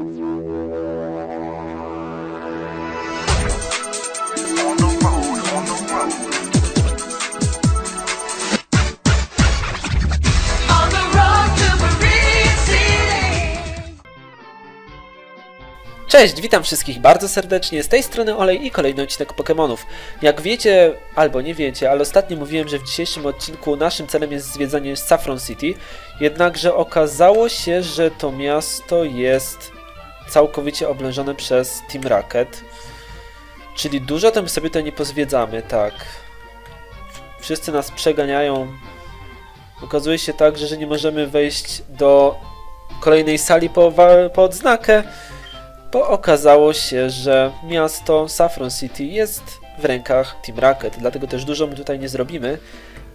Cześć, witam wszystkich bardzo serdecznie, z tej strony Olej i kolejny odcinek Pokémonów. Jak wiecie, albo nie wiecie, ale ostatnio mówiłem, że w dzisiejszym odcinku naszym celem jest zwiedzanie Saffron City, jednakże okazało się, że to miasto jest całkowicie oblężone przez Team Rocket, czyli dużo tam sobie to nie pozwiedzamy, tak. Wszyscy nas przeganiają. Okazuje się także, że nie możemy wejść do kolejnej sali po, po odznakę, bo okazało się, że miasto Saffron City jest w rękach Team Rocket, dlatego też dużo my tutaj nie zrobimy,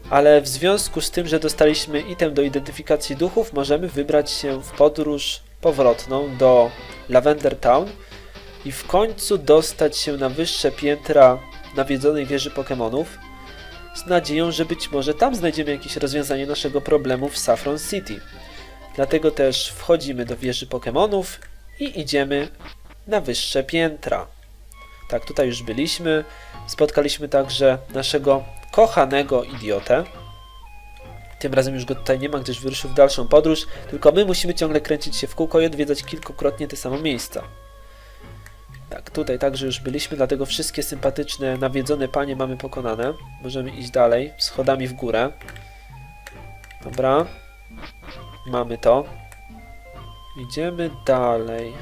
ale w związku z tym, że dostaliśmy item do identyfikacji duchów, możemy wybrać się w podróż powrotną do Lavender Town i w końcu dostać się na wyższe piętra nawiedzonej wieży Pokémonów z nadzieją, że być może tam znajdziemy jakieś rozwiązanie naszego problemu w Saffron City. Dlatego też wchodzimy do wieży Pokémonów i idziemy na wyższe piętra. Tak, tutaj już byliśmy. Spotkaliśmy także naszego kochanego idiotę. Tym razem już go tutaj nie ma, gdyż wyruszył w dalszą podróż, tylko my musimy ciągle kręcić się w kółko i odwiedzać kilkukrotnie te same miejsca. Tak, tutaj także już byliśmy, dlatego wszystkie sympatyczne, nawiedzone panie mamy pokonane. Możemy iść dalej, schodami w górę. Dobra. Mamy to. Idziemy dalej.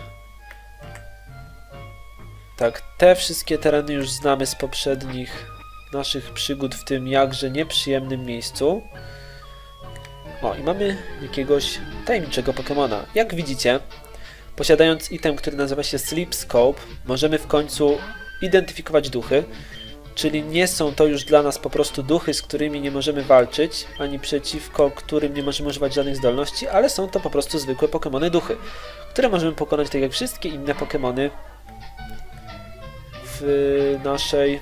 Tak, te wszystkie tereny już znamy z poprzednich naszych przygód w tym jakże nieprzyjemnym miejscu. O, i mamy jakiegoś tajemniczego Pokemona. Jak widzicie, posiadając item, który nazywa się Sleep Scope, możemy w końcu identyfikować duchy, czyli nie są to już dla nas po prostu duchy, z którymi nie możemy walczyć, ani przeciwko którym nie możemy używać żadnych zdolności, ale są to po prostu zwykłe Pokemony duchy, które możemy pokonać tak jak wszystkie inne Pokemony w naszej,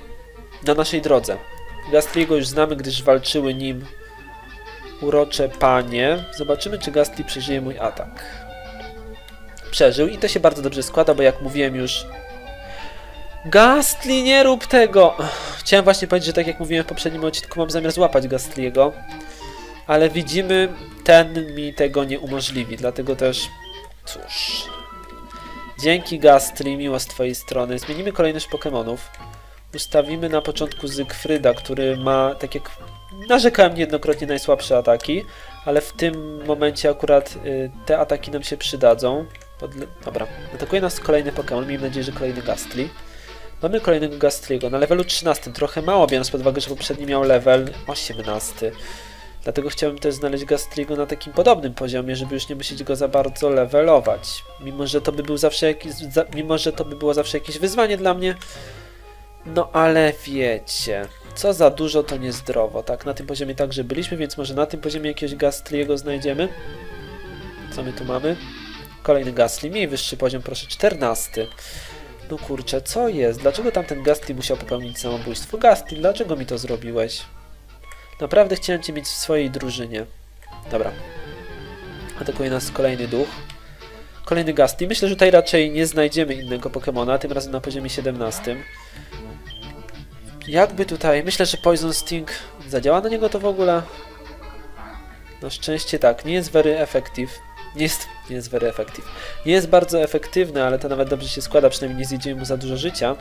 na naszej drodze. Gastriego już znamy, gdyż walczyły nim urocze panie. Zobaczymy, czy Gastly przeżyje mój atak. Przeżył i to się bardzo dobrze składa, bo jak mówiłem już... Gastly, nie rób tego! Chciałem właśnie powiedzieć, że tak jak mówiłem w poprzednim odcinku, mam zamiar złapać Gastliego. Ale widzimy, ten mi tego nie umożliwi, dlatego też... Cóż... Dzięki Gastly, miło z twojej strony. Zmienimy kolejność Pokémonów. Ustawimy na początku Zygfryda, który ma, tak jak narzekałem niejednokrotnie, najsłabsze ataki, ale w tym momencie akurat y, te ataki nam się przydadzą. Podle Dobra, atakuje nas kolejny Pokémon, miejmy nadzieję, że kolejny Gastly. Mamy kolejnego Gastliego na levelu 13, trochę mało, biorąc pod uwagę, że poprzedni miał level 18. Dlatego chciałbym też znaleźć Gastriego na takim podobnym poziomie, żeby już nie musieć go za bardzo levelować. Mimo, że to by był zawsze jakiś, za, mimo, że to by było zawsze jakieś wyzwanie dla mnie. No ale wiecie, co za dużo to niezdrowo. Tak, na tym poziomie także byliśmy, więc może na tym poziomie jakiegoś Gastriego znajdziemy. Co my tu mamy? Kolejny Gastly, mniej wyższy poziom, proszę, 14. No kurczę, co jest? Dlaczego tamten Gastly musiał popełnić samobójstwo? Gastly, dlaczego mi to zrobiłeś? Naprawdę chciałem Cię mieć w swojej drużynie. Dobra. Atakuje nas kolejny duch. Kolejny Gastly. Myślę, że tutaj raczej nie znajdziemy innego Pokemona, tym razem na poziomie 17. Jakby tutaj... Myślę, że Poison Sting zadziała na niego to w ogóle? Na szczęście tak. Nie jest very effective. Nie jest, nie jest very effective. Nie jest bardzo efektywny, ale to nawet dobrze się składa, przynajmniej nie zjedziemy mu za dużo życia.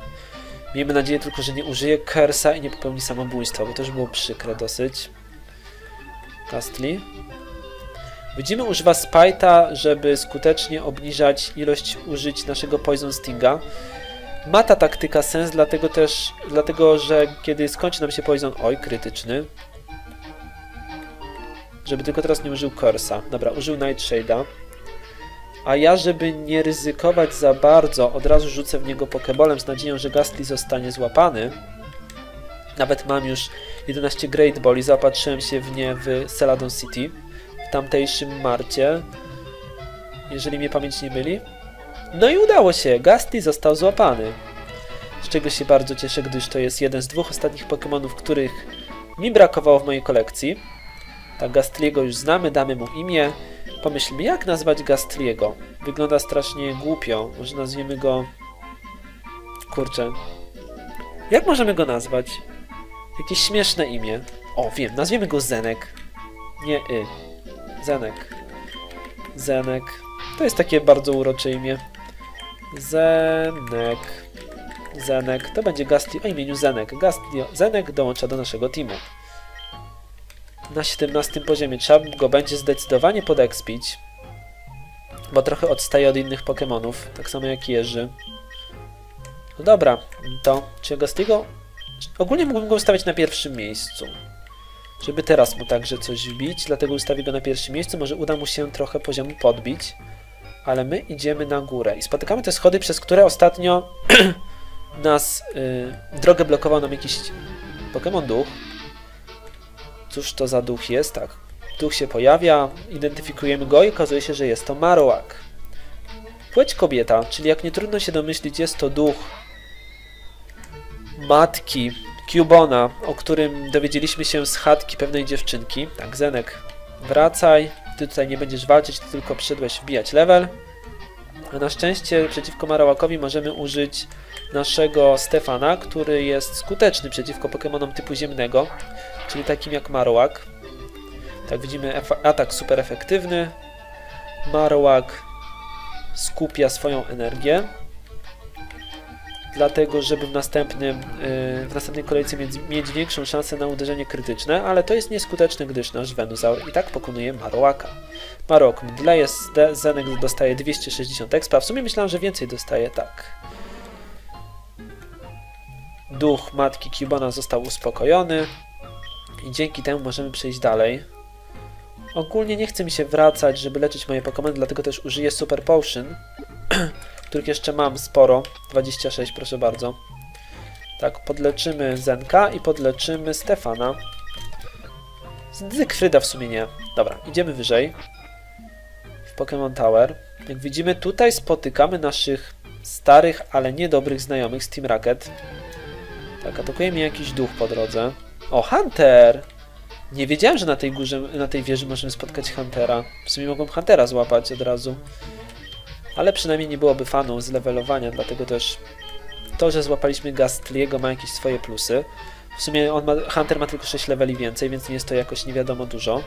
Miejmy nadzieję tylko, że nie użyje Kersa i nie popełni samobójstwa, bo to już było przykre dosyć. Castly. Widzimy, używa Spite'a, żeby skutecznie obniżać ilość użyć naszego Poison Stinga. Ma ta taktyka sens, dlatego też, dlatego że kiedy skończy nam się Poison... Oj, krytyczny. Żeby tylko teraz nie użył Cursa. Dobra, użył Nightshade'a. A ja, żeby nie ryzykować za bardzo, od razu rzucę w niego Pokebolem z nadzieją, że Gastly zostanie złapany. Nawet mam już 11 Great Ball i zaopatrzyłem się w nie w Celadon City, w tamtejszym marcie, jeżeli mnie pamięć nie myli. No i udało się, Gastly został złapany. Z czego się bardzo cieszę, gdyż to jest jeden z dwóch ostatnich Pokémonów, których mi brakowało w mojej kolekcji. Tak, Gastliego już znamy, damy mu imię Pomyślmy, jak nazwać Gastliego? Wygląda strasznie głupio. Może nazwiemy go... Kurczę. Jak możemy go nazwać? Jakieś śmieszne imię. O, wiem, nazwiemy go Zenek. Nie Y. Zenek. Zenek. To jest takie bardzo urocze imię. Zenek. Zenek. To będzie Gastli o imieniu Zenek. Gastli Zenek dołącza do naszego teamu. Na 17 poziomie trzeba go będzie zdecydowanie podekspić. Bo trochę odstaje od innych Pokémonów. Tak samo jak Jerzy. No dobra, to czy Gastiego... Ogólnie mógłbym go ustawić na pierwszym miejscu. Żeby teraz mu także coś wbić, dlatego ustawię go na pierwszym miejscu. Może uda mu się trochę poziomu podbić. Ale my idziemy na górę i spotykamy te schody, przez które ostatnio nas y, drogę blokował nam jakiś Pokémon duch. Cóż to za duch jest? Tak. Duch się pojawia, identyfikujemy go i okazuje się, że jest to Marowak. Płeć kobieta, czyli jak nie trudno się domyślić, jest to duch matki Cubona, o którym dowiedzieliśmy się z chatki pewnej dziewczynki. Tak, Zenek, wracaj. Ty tutaj nie będziesz walczyć, ty tylko przyszedłeś wbijać level. A na szczęście przeciwko Marołakowi możemy użyć naszego Stefana, który jest skuteczny przeciwko Pokémonom typu ziemnego, czyli takim jak Marowak. Tak widzimy atak super efektywny. Marowak skupia swoją energię. Dlatego, żeby w następnym, yy, w następnej kolejce mieć, większą szansę na uderzenie krytyczne, ale to jest nieskuteczne, gdyż nasz Venusaur i tak pokonuje Marowaka. Marowak mdleje, Zde- Zenek dostaje 260 expa. W sumie myślałem, że więcej dostaje, tak. Duch matki Cubana został uspokojony i dzięki temu możemy przejść dalej. Ogólnie nie chce mi się wracać, żeby leczyć moje Pokémony, dlatego też użyję Super Potion, których jeszcze mam sporo. 26, proszę bardzo. Tak, podleczymy Zenka i podleczymy Stefana. Zygfryda w sumie nie. Dobra, idziemy wyżej. W Pokémon Tower. Jak widzimy, tutaj spotykamy naszych starych, ale niedobrych znajomych z Team Rocket. Tak, atakuje mnie jakiś duch po drodze. O, Hunter! Nie wiedziałem, że na tej górze, na tej wieży możemy spotkać Huntera. W sumie mogłem Huntera złapać od razu. Ale przynajmniej nie byłoby fanów z levelowania, dlatego też to, że złapaliśmy Gastliego ma jakieś swoje plusy. W sumie on ma, Hunter ma tylko 6 leveli więcej, więc nie jest to jakoś nie wiadomo dużo.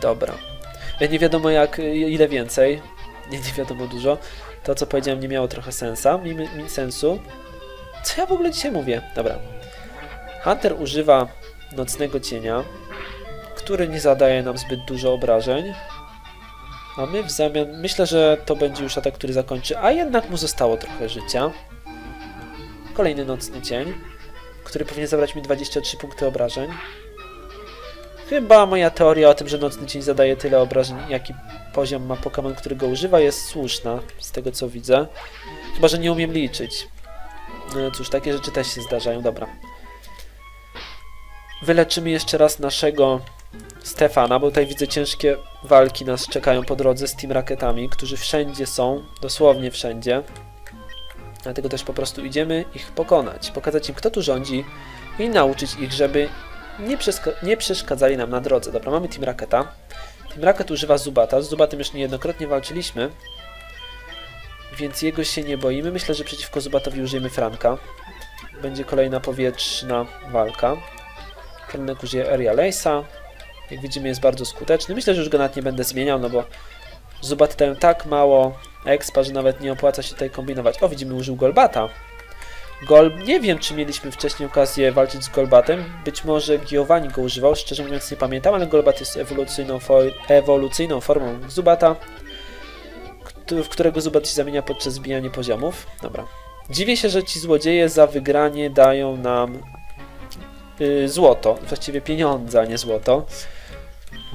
Dobra. E, Nie wiadomo jak, ile więcej. Nie, nie wiadomo dużo. To, co powiedziałem, nie miało trochę sensa, mi, mi sensu. Co ja w ogóle dzisiaj mówię? Dobra. Hunter używa nocnego cienia, który nie zadaje nam zbyt dużo obrażeń. A my w zamian... Myślę, że to będzie już atak, który zakończy, a jednak mu zostało trochę życia. Kolejny nocny cień, który powinien zabrać mi 23 punkty obrażeń. Chyba moja teoria o tym, że nocny cień zadaje tyle obrażeń, jaki poziom ma Pokémon, który go używa, jest słuszna, z tego co widzę. Chyba, że nie umiem liczyć. No cóż, takie rzeczy też się zdarzają, dobra. Wyleczymy jeszcze raz naszego Stefana, bo tutaj widzę ciężkie walki nas czekają po drodze z Team Rakietami, którzy wszędzie są, dosłownie wszędzie. Dlatego też po prostu idziemy ich pokonać, pokazać im kto tu rządzi i nauczyć ich, żeby nie, nie przeszkadzali nam na drodze. Dobra, mamy Team Raketa. Team Raket używa Zubata, z Zubatem już niejednokrotnie walczyliśmy, więc jego się nie boimy. Myślę, że przeciwko Zubatowi użyjemy Franka. Będzie kolejna powietrzna walka. Franek użyje Area Lace'a. Jak widzimy jest bardzo skuteczny. Myślę, że już go nawet nie będę zmieniał, no bo Zubat dają tak mało expa, że nawet nie opłaca się tutaj kombinować. O, widzimy, użył Golbata. Gol... Nie wiem, czy mieliśmy wcześniej okazję walczyć z Golbatem. Być może Giovanni go używał, szczerze mówiąc nie pamiętam, ale Golbat jest ewolucyjną, ewolucyjną formą Zubata, w którego Zubat się zamienia podczas zbijania poziomów. Dobra. Dziwię się, że ci złodzieje za wygranie dają nam y, złoto, właściwie pieniądze, a nie złoto.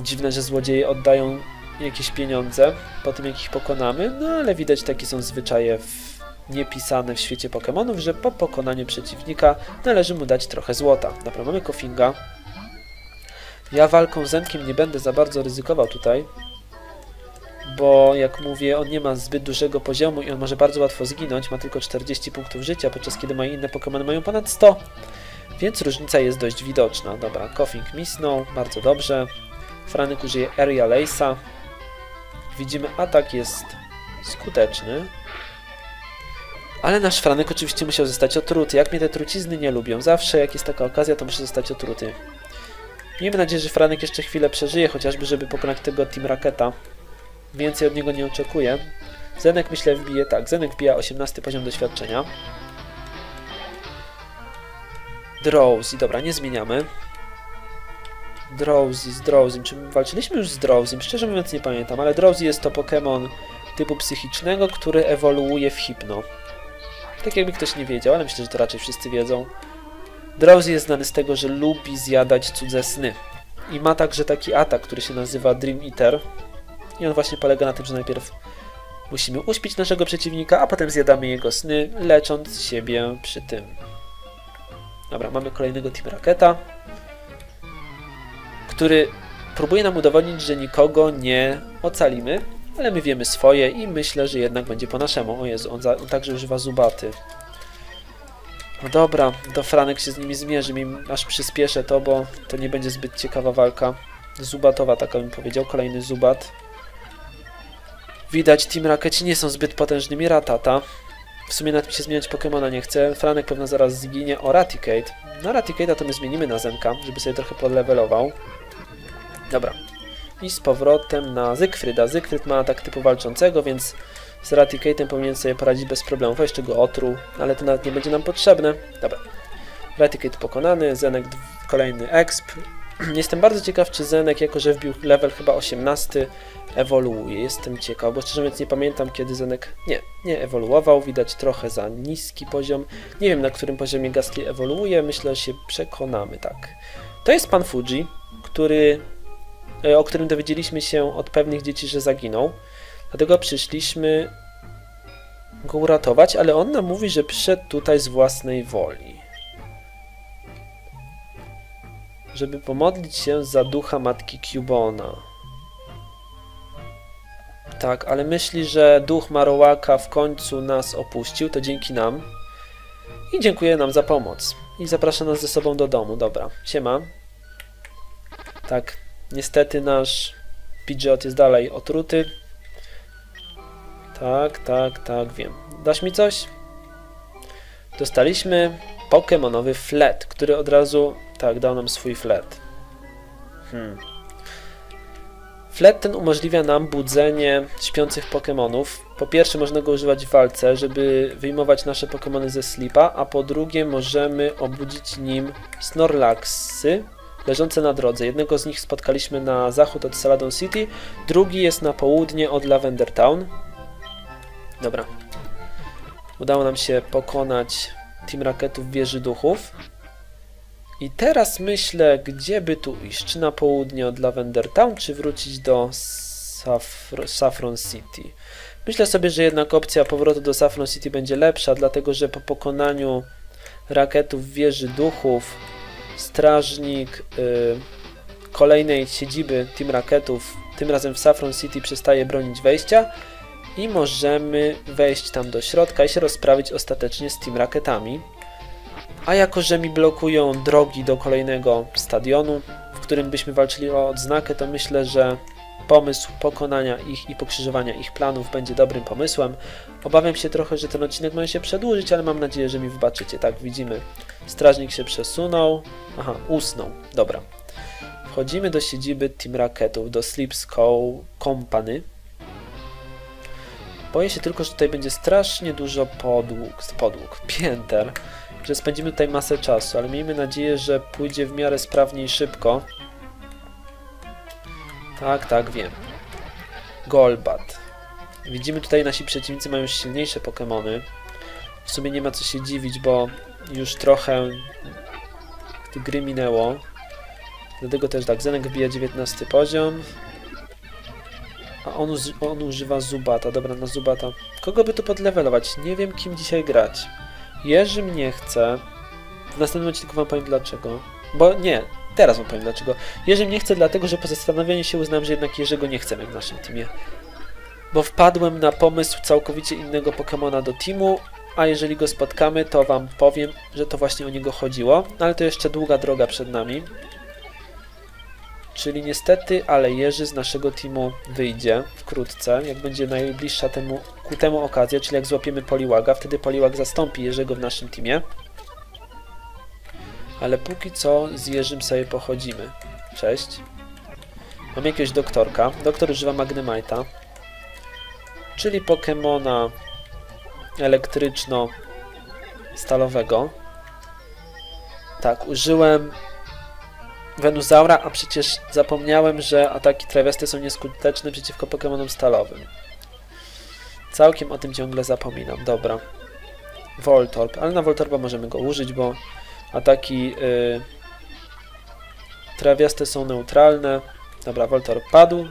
Dziwne, że złodzieje oddają jakieś pieniądze po tym, jak ich pokonamy, no ale widać takie są zwyczaje w, niepisane w świecie Pokémonów, że po pokonaniu przeciwnika należy mu dać trochę złota. Dobra, mamy Kofinga. Ja walką z Zenkiem nie będę za bardzo ryzykował tutaj, bo jak mówię, on nie ma zbyt dużego poziomu i on może bardzo łatwo zginąć, ma tylko 40 punktów życia, podczas kiedy moje inne Pokémony mają ponad 100. Więc różnica jest dość widoczna. Dobra, Koffing misnął, bardzo dobrze. Franek użyje Area Lace'a. widzimy, atak jest skuteczny. Ale nasz Franek oczywiście musiał zostać otruty. Jak mnie te trucizny nie lubią. Zawsze jak jest taka okazja, to muszę zostać otruty. Miejmy nadzieję, że Franek jeszcze chwilę przeżyje, chociażby żeby pokonać tego Team Raketa. Więcej od niego nie oczekuję. Zenek myślę wbije tak. Zenek wbija 18 poziom doświadczenia. Drowsy, dobra, nie zmieniamy. Drowsy, z Drowsym. Czy walczyliśmy już z Drowsym? Szczerze mówiąc nie pamiętam, ale Drowsy jest to Pokémon typu psychicznego, który ewoluuje w Hypno. Tak jakby ktoś nie wiedział, ale myślę, że to raczej wszyscy wiedzą. Drowsy jest znany z tego, że lubi zjadać cudze sny. I ma także taki atak, który się nazywa Dream Eater. I on właśnie polega na tym, że najpierw musimy uśpić naszego przeciwnika, a potem zjadamy jego sny, lecząc siebie przy tym. Dobra, mamy kolejnego Team Raketa, który próbuje nam udowodnić, że nikogo nie ocalimy, ale my wiemy swoje i myślę, że jednak będzie po naszemu. O Jezu, on, za, on także używa zubaty. No dobra, to Franek się z nimi zmierzy, mi aż przyspieszę to, bo to nie będzie zbyt ciekawa walka. Zubatowa, taka bym powiedział, kolejny zubat. Widać, Team Rakeci nie są zbyt potężnymi ratata. W sumie nawet mi się zmieniać Pokemona nie chce. Franek pewno zaraz zginie. O, Raticate. Na Raticate'a to my zmienimy na Zenka, żeby sobie trochę podlevelował. Dobra. I z powrotem na Zygfryda. Zygfryd ma atak typu walczącego, więc z Raticate'em powinien sobie poradzić bez problemu. Jeszcze go otruł, ale to nawet nie będzie nam potrzebne. Dobra. Raticate pokonany, Zenek kolejny exp. Jestem bardzo ciekaw, czy Zenek, jako że wbił level chyba 18, ewoluuje. Jestem ciekaw, bo szczerze mówiąc nie pamiętam, kiedy Zenek... Nie, nie ewoluował. Widać trochę za niski poziom. Nie wiem, na którym poziomie Gastly ewoluuje. Myślę, że się przekonamy, tak. To jest pan Fuji, który o którym dowiedzieliśmy się od pewnych dzieci, że zaginął. Dlatego przyszliśmy go uratować, ale on nam mówi, że przyszedł tutaj z własnej woli. Żeby pomodlić się za ducha matki Cubona. Tak, ale myśli, że duch Marowaka w końcu nas opuścił, to dzięki nam. I dziękuję nam za pomoc. I zaprasza nas ze sobą do domu. Dobra, siema. Tak, niestety nasz Pidgeot jest dalej otruty. Tak, tak, tak, wiem. Dasz mi coś? Dostaliśmy Pokemonowy flet, który od razu, tak, dał nam swój flet. Hmm. Flet ten umożliwia nam budzenie śpiących Pokemonów. Po pierwsze można go używać w walce, żeby wyjmować nasze Pokemony ze sleepa, a po drugie możemy obudzić nim Snorlaxy leżące na drodze. Jednego z nich spotkaliśmy na zachód od Saladon City, drugi jest na południe od Lavender Town. Dobra. Udało nam się pokonać Team Racketów w wieży duchów. I teraz myślę, gdzie by tu iść? Czy na południe od Lavender Town, czy wrócić do Safr Saffron City? Myślę sobie, że jednak opcja powrotu do Saffron City będzie lepsza, dlatego że po pokonaniu rakietów wieży duchów strażnik y, kolejnej siedziby Team Racketów, tym razem w Saffron City, przestaje bronić wejścia i możemy wejść tam do środka i się rozprawić ostatecznie z Team Racketami. A jako, że mi blokują drogi do kolejnego stadionu, w którym byśmy walczyli o odznakę, to myślę, że pomysł pokonania ich i pokrzyżowania ich planów będzie dobrym pomysłem. Obawiam się trochę, że ten odcinek może się przedłużyć, ale mam nadzieję, że mi wybaczycie. Tak, widzimy. Strażnik się przesunął. Aha, usnął. Dobra. Wchodzimy do siedziby Team Racketów, do Sleep Company. Boję się tylko, że tutaj będzie strasznie dużo podłóg, podłóg, pięter, że spędzimy tutaj masę czasu, ale miejmy nadzieję, że pójdzie w miarę sprawnie i szybko. Tak, tak, wiem. Golbat. Widzimy tutaj nasi przeciwnicy mają silniejsze Pokémony. W sumie nie ma co się dziwić, bo już trochę gry minęło. Dlatego też tak, Zenek wbija 19 poziom. A on, on używa Zubata. Dobra, na Zubata. Kogo by tu podlevelować? Nie wiem, kim dzisiaj grać. Jerzy mnie chce. W następnym odcinku wam powiem dlaczego. Bo nie, teraz wam powiem dlaczego. Jerzy mnie chce dlatego, że po zastanowieniu się uznałem, że jednak Jerzego nie chcemy w naszym teamie. Bo wpadłem na pomysł całkowicie innego Pokemona do teamu, a jeżeli go spotkamy, to wam powiem, że to właśnie o niego chodziło. Ale to jeszcze długa droga przed nami. Czyli niestety, ale Jerzy z naszego teamu wyjdzie wkrótce, jak będzie najbliższa temu, ku temu okazja, czyli jak złapiemy Poliłaga, wtedy Poliłag zastąpi Jerzego w naszym teamie. Ale póki co z Jerzym sobie pochodzimy. Cześć. Mam jakiegoś doktorka. Doktor używa Magnemite'a, czyli Pokemona elektryczno-stalowego. Tak, użyłem Venusaura, a przecież zapomniałem, że ataki trawiaste są nieskuteczne przeciwko Pokemonom stalowym. Całkiem o tym ciągle zapominam. Dobra. Voltorb, ale na Voltorba możemy go użyć, bo ataki yy, trawiaste są neutralne. Dobra, Voltorb padł.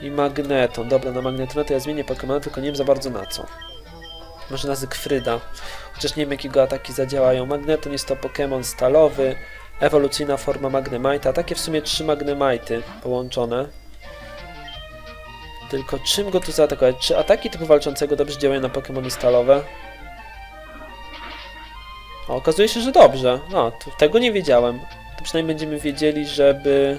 I Magneton. Dobra, na Magnetona to ja zmienię Pokemona, tylko nie wiem za bardzo na co. Może na Zygfryda. Chociaż nie wiem jakiego ataki zadziałają. Magneton jest to Pokémon stalowy. Ewolucyjna forma Magnemite'a. Takie w sumie trzy Magnemite'y połączone. Tylko czym go tu zaatakować? Czy ataki typu walczącego dobrze działają na Pokémony stalowe? Okazuje się, że dobrze. No, tego nie wiedziałem. To przynajmniej będziemy wiedzieli, żeby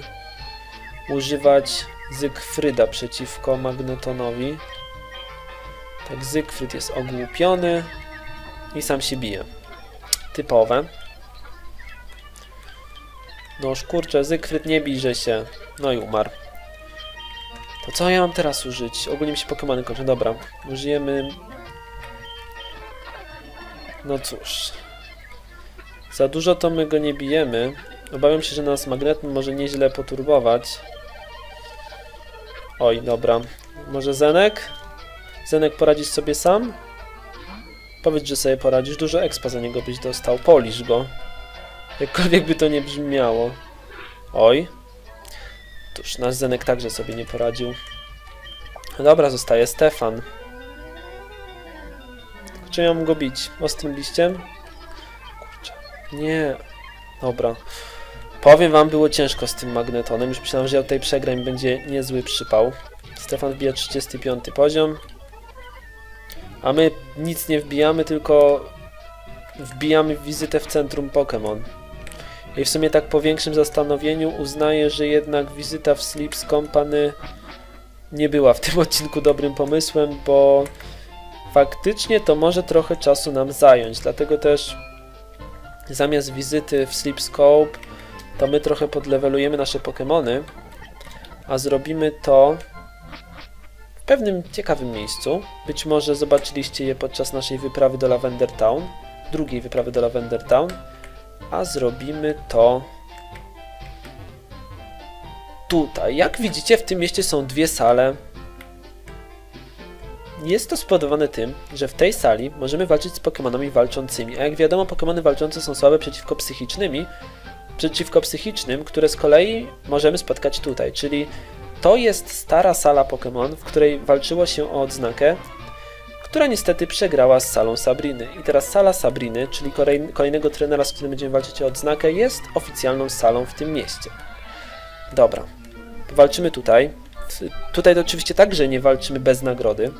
używać Zygfryda przeciwko Magnetonowi. Tak, Zygfryd jest ogłupiony i sam się bije. Typowe. No kurczę, Zygfryd nie bijże się. No i umarł. To co ja mam teraz użyć? Ogólnie mi się Pokemony kończą. Dobra, użyjemy... No cóż. Za dużo to my go nie bijemy. Obawiam się, że nas magneton może nieźle poturbować. Oj, dobra. Może Zenek? Zenek poradzisz sobie sam? Powiedz, że sobie poradzisz. Dużo expa za niego byś dostał. Polisz go. Jakkolwiek by to nie brzmiało. Oj. Tuż nasz Zenek także sobie nie poradził. Dobra, zostaje Stefan. Czy ja mam go bić? Ostrym liściem? Nie. Dobra. Powiem wam, było ciężko z tym magnetonem. Już myślałem, że ja tutaj przegram będzie niezły przypał. Stefan wbija 35 poziom. A my nic nie wbijamy, tylko wbijamy wizytę w centrum Pokémon. I w sumie tak po większym zastanowieniu uznaję, że jednak wizyta w Sleeps Company nie była w tym odcinku dobrym pomysłem, bo faktycznie to może trochę czasu nam zająć. Dlatego też zamiast wizyty w Sleep Scope to my trochę podlewelujemy nasze Pokémony, a zrobimy to w pewnym ciekawym miejscu. Być może zobaczyliście je podczas naszej wyprawy do Lavender Town, drugiej wyprawy do Lavender Town, a zrobimy to tutaj. Jak widzicie, w tym mieście są dwie sale. Jest to spowodowane tym, że w tej sali możemy walczyć z Pokémonami walczącymi, a jak wiadomo, Pokémony walczące są słabe przeciwko psychicznymi, przeciwko psychicznym, które z kolei możemy spotkać tutaj, czyli to jest stara sala Pokémon, w której walczyło się o odznakę, która niestety przegrała z salą Sabriny. I teraz sala Sabriny, czyli kolej- kolejnego trenera, z którym będziemy walczyć o odznakę, jest oficjalną salą w tym mieście. Dobra, walczymy tutaj. Tutaj to oczywiście także nie walczymy bez nagrody.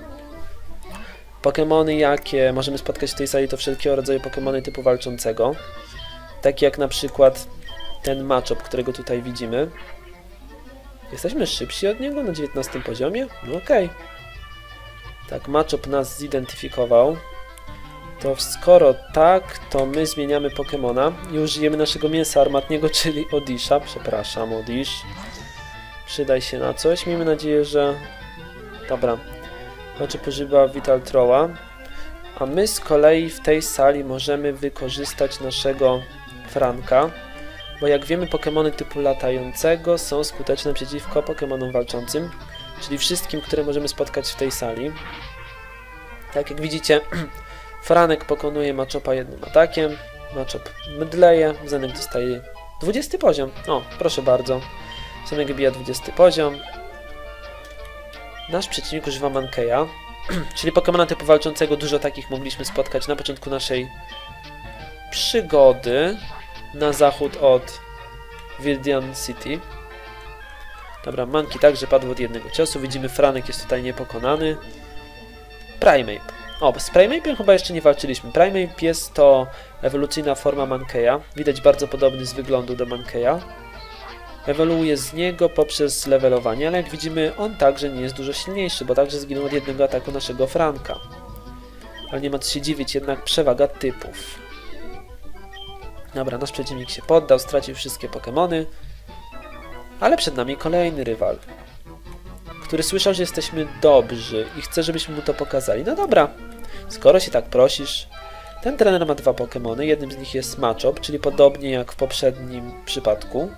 Pokémony, jakie możemy spotkać w tej sali, to wszelkiego rodzaju Pokémony typu walczącego. Takie jak na przykład ten matchup, którego tutaj widzimy. Jesteśmy szybsi od niego na 19 poziomie? No okej. Tak, matchup nas zidentyfikował. To skoro tak, to my zmieniamy Pokemona i użyjemy naszego mięsa armatniego, czyli Odisha. Przepraszam, Odish. Przydaj się na coś. Miejmy nadzieję, że... Dobra. Matchup używa Vital Trolla. A my z kolei w tej sali możemy wykorzystać naszego Franka. Bo jak wiemy, Pokémony typu latającego są skuteczne przeciwko Pokémonom walczącym, czyli wszystkim, które możemy spotkać w tej sali. Tak jak widzicie, Franek pokonuje Machopa jednym atakiem, Machop mdleje, Zenek dostaje 20 poziom. O, proszę bardzo. Zenek bija 20 poziom. Nasz przeciwnik używa Mankeya, czyli Pokemona typu walczącego. Dużo takich mogliśmy spotkać na początku naszej przygody na zachód od Wildian City. Dobra, Manki także padł od jednego ciosu. Widzimy, Franek jest tutaj niepokonany. Primeape. O, z Primeape'em chyba jeszcze nie walczyliśmy. Primeape jest to ewolucyjna forma Mankeya. Widać bardzo podobny z wyglądu do Mankeya. Ewoluuje z niego poprzez levelowanie, ale jak widzimy on także nie jest dużo silniejszy, bo także zginął od jednego ataku naszego Franka. Ale nie ma co się dziwić, jednak przewaga typów. Dobra, nasz przeciwnik się poddał, stracił wszystkie Pokémony, ale przed nami kolejny rywal, który słyszał, że jesteśmy dobrzy i chce, żebyśmy mu to pokazali. No dobra, skoro się tak prosisz, ten trener ma dwa Pokémony, jednym z nich jest Machop, czyli podobnie jak w poprzednim przypadku.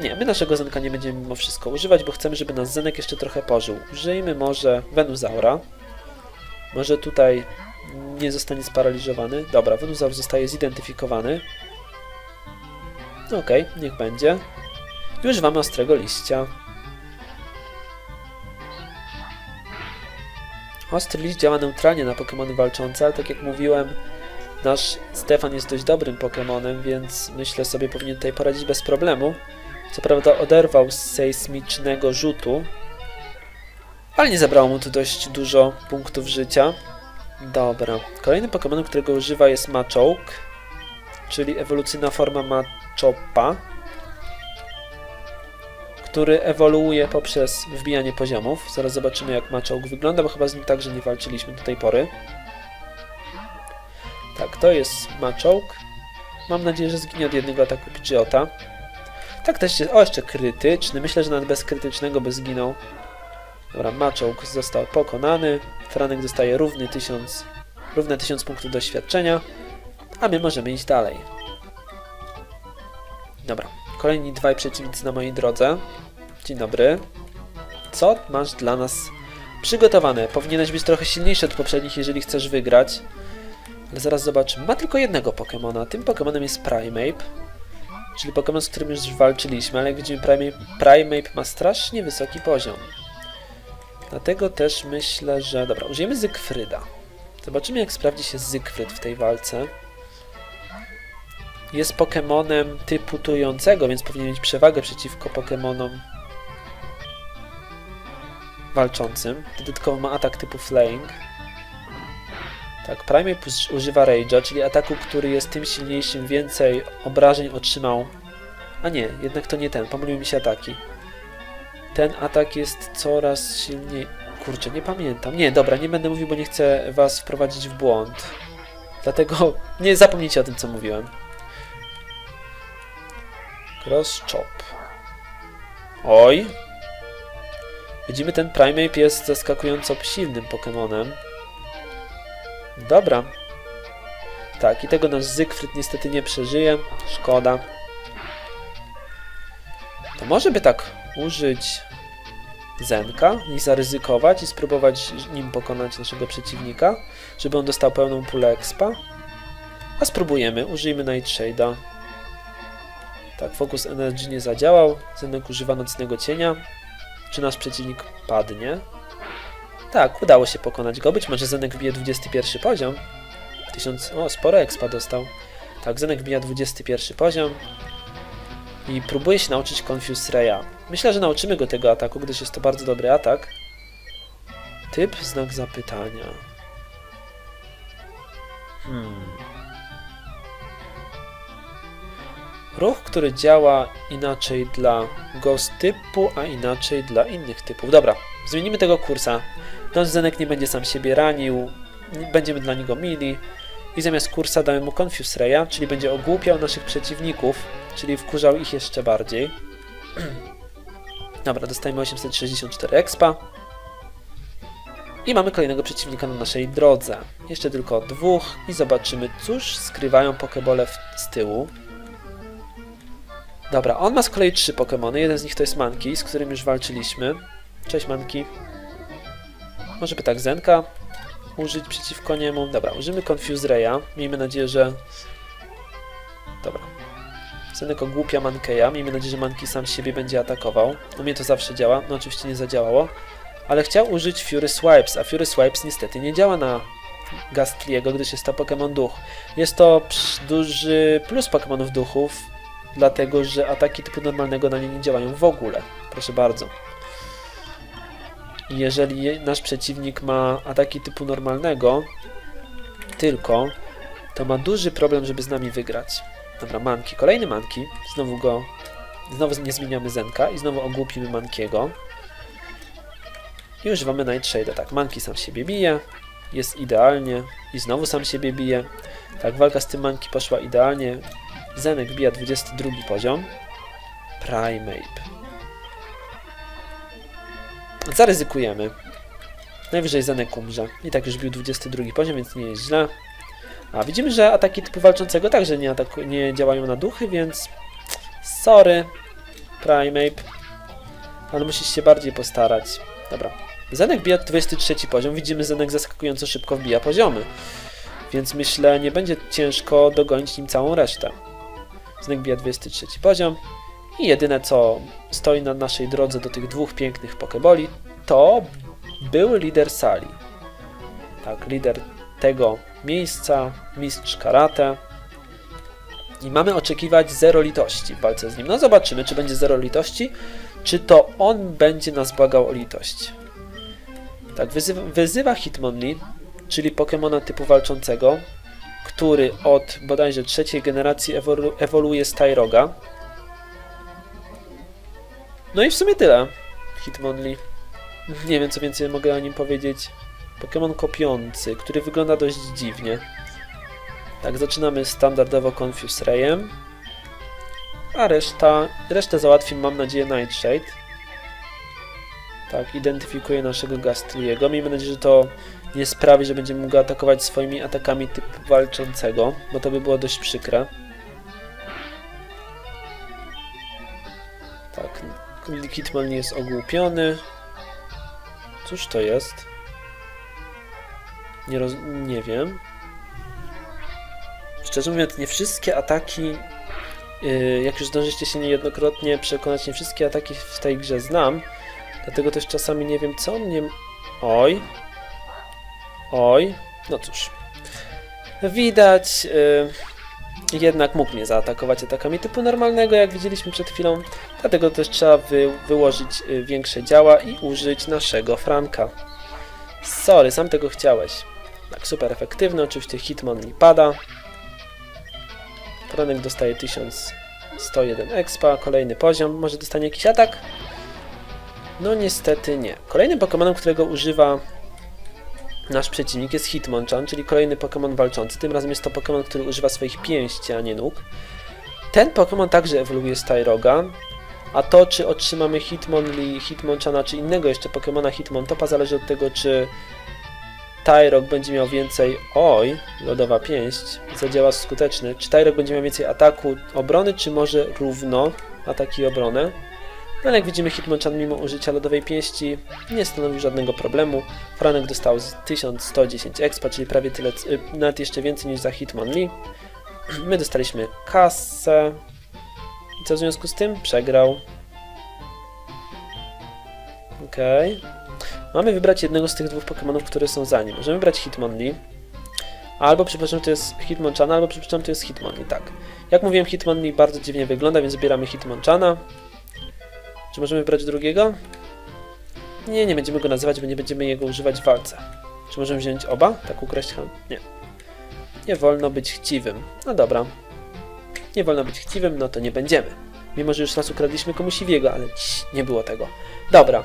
Nie, my naszego Zenka nie będziemy mimo wszystko używać, bo chcemy, żeby nasz Zenek jeszcze trochę pożył. Użyjmy może Venusaura. Może tutaj nie zostanie sparaliżowany. Dobra, Venusaur zostaje zidentyfikowany. Okej, niech będzie. I używamy ostrego liścia. Ostry liść działa neutralnie na Pokémony walczące, ale tak jak mówiłem, nasz Stefan jest dość dobrym Pokémonem, więc myślę sobie powinien tutaj poradzić bez problemu. Co prawda oderwał z sejsmicznego rzutu, ale nie zabrało mu to dość dużo punktów życia. Dobra, kolejnym Pokémonem, którego używa jest Machoke, czyli ewolucyjna forma Machopa, który ewoluuje poprzez wbijanie poziomów. Zaraz zobaczymy jak Machoke wygląda, bo chyba z nim także nie walczyliśmy do tej pory. Tak, to jest Machoke. Mam nadzieję, że zginie od jednego ataku Pidgeota. Tak też jest. O, jeszcze krytyczny. Myślę, że nawet bez krytycznego by zginął. Dobra, Machoke został pokonany. Franek dostaje równy 1000, równe 1000 punktów doświadczenia. A my możemy iść dalej. Dobra, kolejni dwaj przeciwnicy na mojej drodze. Dzień dobry. Co masz dla nas przygotowane? Powinieneś być trochę silniejszy od poprzednich, jeżeli chcesz wygrać. Ale zaraz zobaczymy. Ma tylko jednego Pokemona. Tym Pokemonem jest Primeape. Czyli Pokémon, z którym już walczyliśmy, ale widzimy Primeape, Primeape ma strasznie wysoki poziom. Dlatego też myślę, że... Dobra, użyjemy Zygfryda. Zobaczymy jak sprawdzi się Zygfryd w tej walce. Jest Pokemonem typu tującego, więc powinien mieć przewagę przeciwko Pokemonom walczącym. Dodatkowo ma atak typu Flaying. Tak, Primeape uż- używa Rage'a, czyli ataku, który jest tym silniejszym, więcej obrażeń otrzymał. A nie, jednak to nie ten, pomyliły mi się ataki. Ten atak jest coraz silniej... Kurczę, nie pamiętam. Nie, dobra, nie będę mówił, bo nie chcę was wprowadzić w błąd. Dlatego nie zapomnijcie o tym, co mówiłem. Cross Chop. Oj. Widzimy, ten Primeape jest zaskakująco silnym Pokemonem. Dobra. Tak, i tego nasz Zygfryd niestety nie przeżyje. Szkoda. To może by tak użyć Zenka i zaryzykować i spróbować nim pokonać naszego przeciwnika, żeby on dostał pełną pulę expa. A spróbujemy, użyjmy Nightshade'a. Tak, Focus Energy nie zadziałał. Zenek używa nocnego cienia. Czy nasz przeciwnik padnie? Tak, udało się pokonać go. Być może Zenek bije 21 poziom. 1000... O, sporo expa dostał. Tak, Zenek bija 21 poziom. I próbuje się nauczyć Confuse Raya. Myślę, że nauczymy go tego ataku, gdyż jest to bardzo dobry atak. Typ, znak zapytania. Hmm. Ruch, który działa inaczej dla ghost typu, a inaczej dla innych typów. Dobra, zmienimy tego kursa. Nasz Zenek nie będzie sam siebie ranił, będziemy dla niego mili. I zamiast kursa damy mu Confuse Raya, czyli będzie ogłupiał naszych przeciwników, czyli wkurzał ich jeszcze bardziej. Dobra, dostajemy 864 expa. I mamy kolejnego przeciwnika na naszej drodze. Jeszcze tylko dwóch i zobaczymy, cóż skrywają pokebole z tyłu. Dobra, on ma z kolei trzy Pokémony. Jeden z nich to jest Manki, z którym już walczyliśmy. Cześć Manki. Może by tak Zenka użyć przeciwko niemu. Dobra, użyjmy Confuse Raya. Miejmy nadzieję, że... Dobra. Zenek ogłupia Mankeya. Miejmy nadzieję, że Manki sam siebie będzie atakował. U mnie to zawsze działa. No oczywiście nie zadziałało. Ale chciał użyć Fury Swipes, a Fury Swipes niestety nie działa na Gastliego, gdyż jest to Pokémon Duch. Jest to duży plus Pokémonów Duchów, dlatego że ataki typu normalnego na nie nie działają w ogóle. Proszę bardzo. Jeżeli je- nasz przeciwnik ma ataki typu normalnego, tylko, to ma duży problem, żeby z nami wygrać. Dobra, manki. Kolejny manki. Znowu go... Znowu nie zmieniamy Zenka i znowu ogłupimy mankiego. I używamy Nightshade'a. Tak, manki sam siebie bije. Jest idealnie. I znowu sam siebie bije. Tak, walka z tym manki poszła idealnie. Zenek bija 22 poziom. Primeape. Zaryzykujemy. Najwyżej Zenek umrze. I tak już bił 22 poziom, więc nie jest źle. A widzimy, że ataki typu walczącego także nie, ataku- nie działają na duchy, więc sorry, Primeape. Ale musisz się bardziej postarać. Dobra. Zenek bija 23 poziom. Widzimy, Zenek zaskakująco szybko wbija poziomy. Więc myślę, nie będzie ciężko dogonić nim całą resztę. Zenek bija 23 poziom. I jedyne, co stoi na naszej drodze do tych dwóch pięknych pokeboli, to był lider sali. Tak, lider tego miejsca, mistrz karate. I mamy oczekiwać zero litości w walce z nim. No zobaczymy, czy będzie zero litości, czy to on będzie nas błagał o litość. Tak, wyzywa, wyzywa Hitmonlee, czyli Pokemona typu walczącego, który od bodajże trzeciej generacji ewolu ewoluuje z Tyroga. No i w sumie tyle. Hitmonlee. Nie wiem, co więcej mogę o nim powiedzieć. Pokémon kopiący, który wygląda dość dziwnie. Tak, zaczynamy standardowo Confuse Rayem. A reszta, resztę załatwi, mam nadzieję, Nightshade. Tak, identyfikuje naszego Gastliego. Miejmy nadzieję, że to nie sprawi, że będziemy go atakować swoimi atakami typu walczącego, bo to by było dość przykre. Tak, Hitmon jest ogłupiony. Cóż to jest? Nie, roz... nie wiem. Szczerze mówiąc, nie wszystkie ataki, yy, jak już zdążycie się niejednokrotnie przekonać, nie wszystkie ataki w tej grze znam. Dlatego też czasami nie wiem, co mnie... Oj. Oj. No cóż. Widać, yy, jednak mógł mnie zaatakować atakami typu normalnego, jak widzieliśmy przed chwilą. Dlatego też trzeba wy, wyłożyć yy, większe działa i użyć naszego Franka. Sorry, sam tego chciałeś. Tak, super efektywny. Oczywiście Hitmon pada. Franek dostaje 1101 expa. Kolejny poziom. Może dostanie jakiś atak? No niestety nie. Kolejnym Pokémonem, którego używa nasz przeciwnik jest Hitmonchan, czyli kolejny Pokémon walczący. Tym razem jest to Pokémon, który używa swoich pięści, a nie nóg. Ten Pokémon także ewoluuje z Tyroga, a to czy otrzymamy Hitmonlee, Hitmonchana, czy innego jeszcze Pokémona Hitmontopa zależy od tego, czy Tyrok będzie miał więcej... Oj, lodowa pięść, zadziała skuteczny. Czy Tyrok będzie miał więcej ataku, obrony, czy może równo ataki i obronę? No ale jak widzimy Hitmonchan mimo użycia lodowej pięści nie stanowi żadnego problemu. Franek dostał 1110 expa, czyli prawie tyle, y, nawet jeszcze więcej niż za Hitmonlee. My dostaliśmy kasę. I co w związku z tym? Przegrał. Okej. Okay. Mamy wybrać jednego z tych dwóch Pokémonów, które są za nim. Możemy wybrać Hitmonlee. Albo przypuszczam, to jest Hitmonchana, albo przypuszczam, to jest Hitmonlee. Tak. Jak mówiłem, Hitmonlee bardzo dziwnie wygląda, więc zbieramy Hitmonchana. Czy możemy wybrać drugiego? Nie, nie będziemy go nazywać, bo nie będziemy jego używać w walce. Czy możemy wziąć oba? Tak ukraść? Nie. Nie wolno być chciwym. No dobra. Nie wolno być chciwym, no to nie będziemy. Mimo, że już raz ukradliśmy komuś Iwiego, ale nie było tego. Dobra.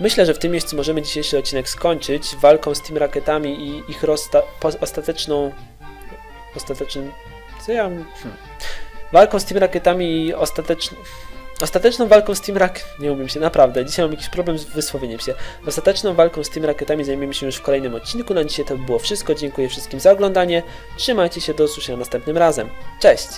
Myślę, że w tym miejscu możemy dzisiejszy odcinek skończyć walką z Team Rakietami i ich ostateczną... Ostatecznym... Co ja... Hmm. Walką z Team Rakietami i ostateczną... Ostateczną walką z Team Racket... Nie umiem się, naprawdę. Dzisiaj mam jakiś problem z wysłowieniem się. Ostateczną walką z Team Rakietami zajmiemy się już w kolejnym odcinku. Na dzisiaj to by było wszystko. Dziękuję wszystkim za oglądanie. Trzymajcie się, do usłyszenia następnym razem. Cześć!